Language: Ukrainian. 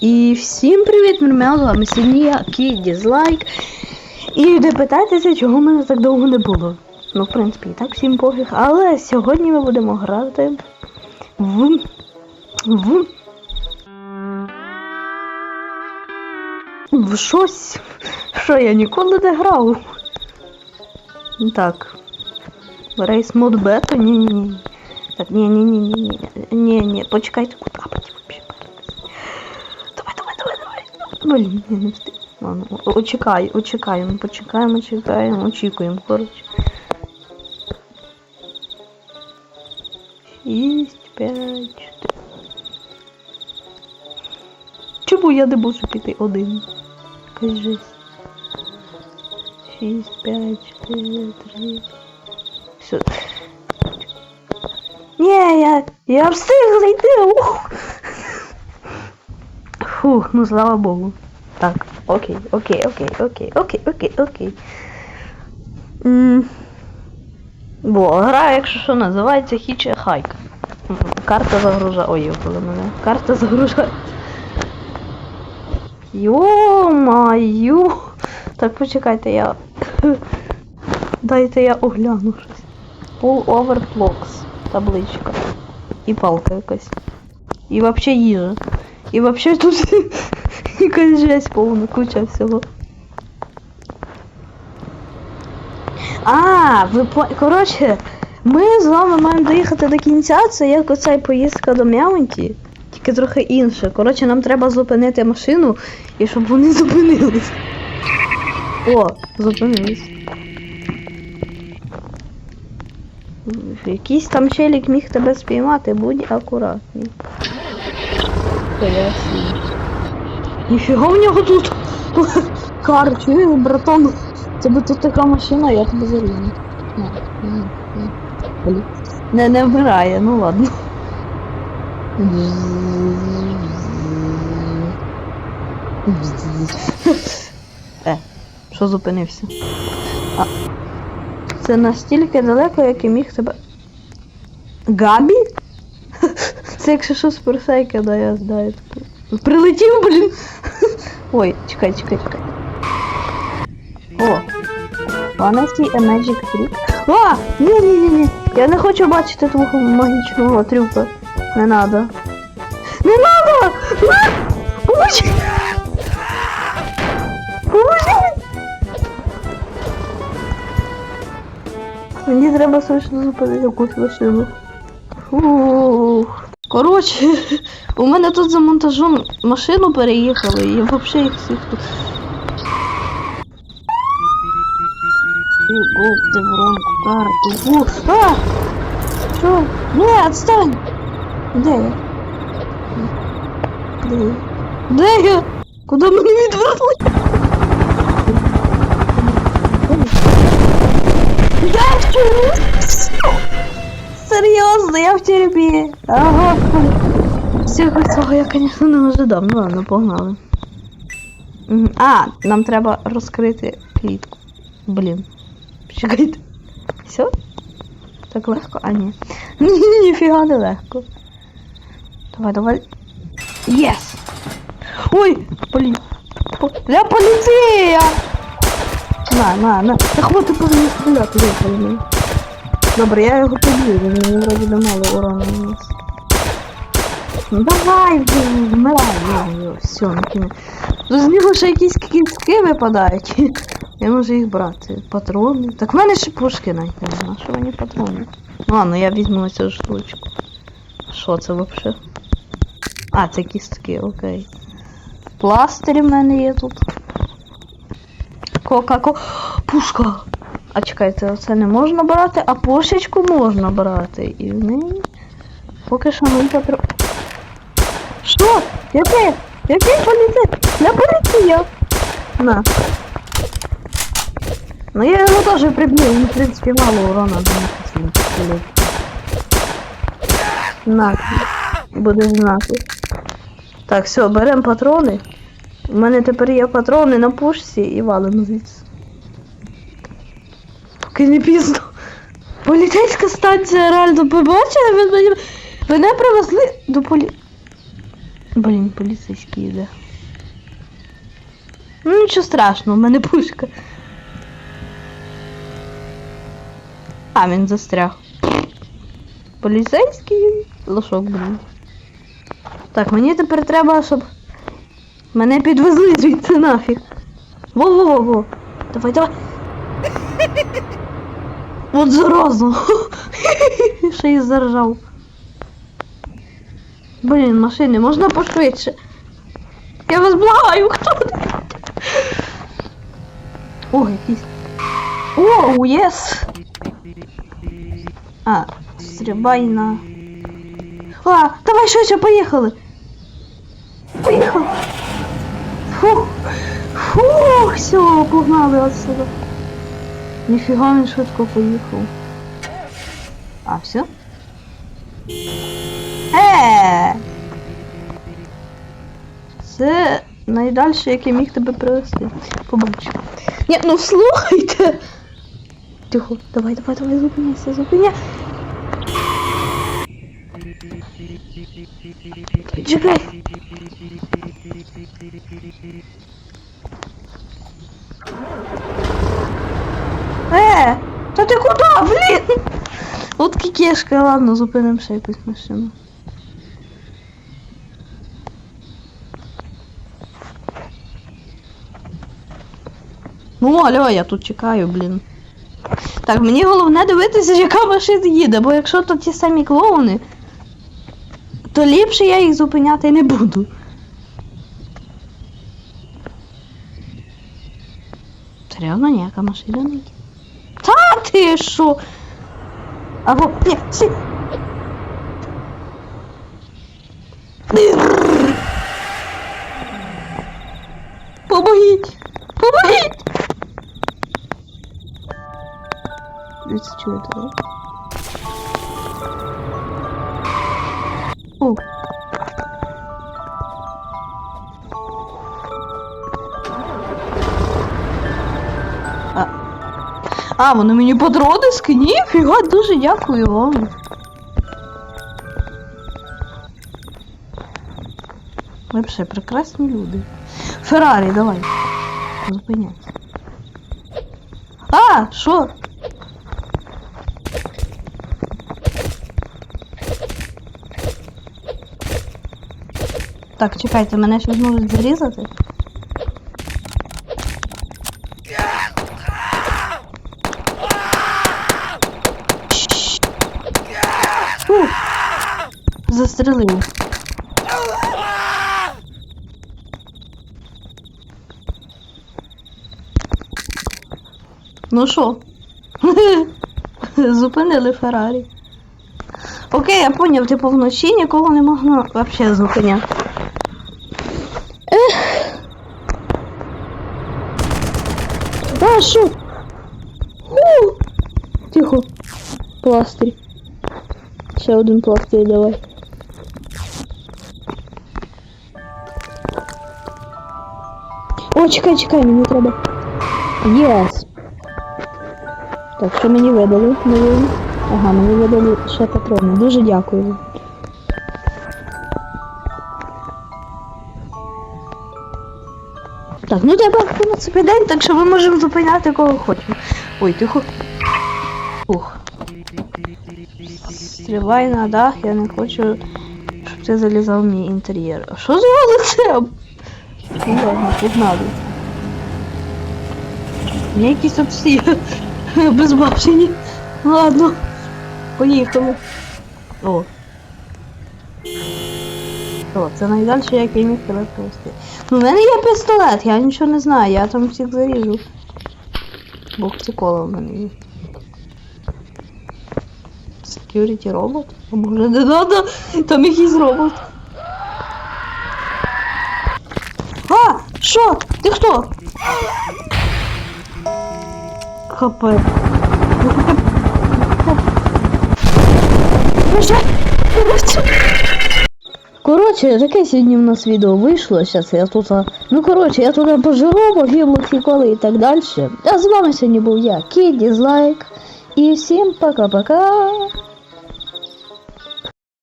І всім привіт, мене з вами сьогодні я Кіт Дізлайк. І не питайтеся, чого мене так довго не було. Ну, в принципі, і так всім пофіг. Але сьогодні ми будемо грати в. в. в щось, що я ніколи не грав. Так. Рейс мод бета? Ні, ні, ні. Так, ні, ні, ні, ні, ні, ні, ні, почекайте, куди Блін, я не встиг. Ладно, о- очекай, очекаємо, почекаємо, чекаємо, очікуємо, коротше. Шість, п'ять, чотири. Чому я не можу піти один? Якась жесть. Шість, п'ять, чотири, три. Все. Ні, я, я встиг зайти. Ух. Фух, ну слава Богу. Так, окей, окей, окей, окей, окей, окей, окей. Бо гра, якщо що, називається Хіче Хайк. Карта загружає. Ой, коли мене. Карта загружає. Йо-маю. Так, почекайте, я. Дайте я огляну щось. Pull over blocks. Табличка. І палка якась. І вообще їжа. І вообще тут якась жесть повна, куча всього. А, ви коротше, ми з вами маємо доїхати до кінця, це як оцей поїздка до Мяунті, тільки трохи інше. Коротше, нам треба зупинити машину і щоб вони зупинились. О, зупинились. Якийсь там челік міг тебе спіймати, будь акуратний. Ясно. Ніфіга в нього тут кар, чуєш, братан? Тебе тут така машина, я тебе. Блін. Не, не вмирає, ну ладно. Е, що зупинився? А, це настільки далеко, як і міг тебе. Габі? Це якщо що з персейка, да, я знаю. Прилетів, блін. Ой, чекай, чекай, чекай. О. See a magic trick? А! Ні, ні, ні, ні. Я не хочу бачити твого магічного трюка. Не надо. Не надо! Поможи! Поможи! Мені треба срочно зупинити якусь машину. Фух. Коротше, у мене тут за монтажом машину переїхали, і взагалі їх всіх тут. А! Що? Ні, отстань! Де я? Де я? Де я? Куди мене відверли? Я в тюрмі! Серйозно, я в тюрмі. А, господи. Всього цього я, звісно, не ожидав. Ну ладно, погнали. А, нам треба розкрити клітку. Блін. Чекайте. Все? Так легко? А ні. Ні, ніфіга не легко. Давай, давай. Єс! Ой! По... Я поліція! На, на, на. Та хватить по мені стріляти, мене. Добре, я його поб'ю, він вроді мало урону наніс. Ну давай, блін, вмирай, йо, все, на кінець. Тут з нього ще якісь кістки випадають. Я можу їх брати. Патрони. Так в мене ще пушки навіть нема. Що мені патрони? Ну ладно, я візьму цю штучку. Що це взагалі? А, це кістки, окей. Пластирі в мене є тут. Кока-ко. Пушка! А чекайте, оце не можна брати, а пушечку можна брати. І в неї поки що не патро. Що? Яке? Який поліцей? Я поліція! На. Ну я його теж приб'ю, він в принципі мало урона буде. На. Буде знати. Так, все, беремо патрони. У мене тепер є патрони на пушці і валимо звідси. Поки не пізно. Поліцейська станція реально побачила, ви мене, мене привезли до полі. Блін, поліцейський йде. Ну нічого страшного, в мене пушка. А, він застряг. Поліцейський лошок, блін. Так, мені тепер треба, щоб мене підвезли звідси нафіг. Во-во-во-во. Давай, давай. От заразно. Ще й заржав. Блін, машини, можна пошвидше. Я вас благаю, хто? О, якийсь. О, єс! А, стрибай на. А, давай швидше, поїхали! Поїхали! Фух! Фух, все, погнали отсюда. Ніфіга він швидко поїхав. А, все? Е! Це найдальше, як я міг тебе привезти. Побачу. Ні, ну слухайте! Тихо, давай, давай, давай, зупиняйся, зупиняй. Чекай. Е, та ти куди, блін? От кікешка, ладно, зупинимо ще якусь машину. Ну, алло, я тут чекаю, блін. Так, мені головне дивитися, яка машина їде, бо якщо то ті самі клоуни, то ліпше я їх зупиняти не буду. Серйозно, ніяка машина не їде. Ти що? Або. Ні, сі. Помогіть! Помогіть! Дивіться, чуєте, да? О! А, вони мені патрони скині? Фіга, дуже дякую вам. Ви ще прекрасні люди. Феррарі, давай. Зупиняйся. А, що? Так, чекайте, мене щось можуть зарізати. Застрелив. Ну що? Зупинили Феррарі. Окей, я поняв, типу вночі нікого не можна взагалі зупиняти. Ех. Да? Фу. Тихо. Пластирь. Ще один пластирь давай. Чекай, чекай, мені треба. Єс. Так, що мені видали? Ага, мені видали ще патрони. Дуже дякую. Так, ну треба в принципі день, так що ми можемо зупиняти кого хочемо. Ой, тихо. Ух. Стрибай на дах, я не хочу, щоб ти залізав в мій інтер'єр. А що з його лицем? Ладно, погнали. Мені якісь тут всі безбашені. Ладно, поїхали. О. О, це найдальше, як я міг тебе провести. Ну, в мене є пістолет, я нічого не знаю, я там всіх заріжу. Бог це коло в мене є. Security робот? А може не надо? Там якийсь робот. А! Що? Ти хто? Капець. Коротше, таке сьогодні в нас відео вийшло. Зараз я тут. Ну коротше, я тут поживу, погибло коли і так далі. А з вами сьогодні був я, Кіт Дізлайк. І всім пока-пока.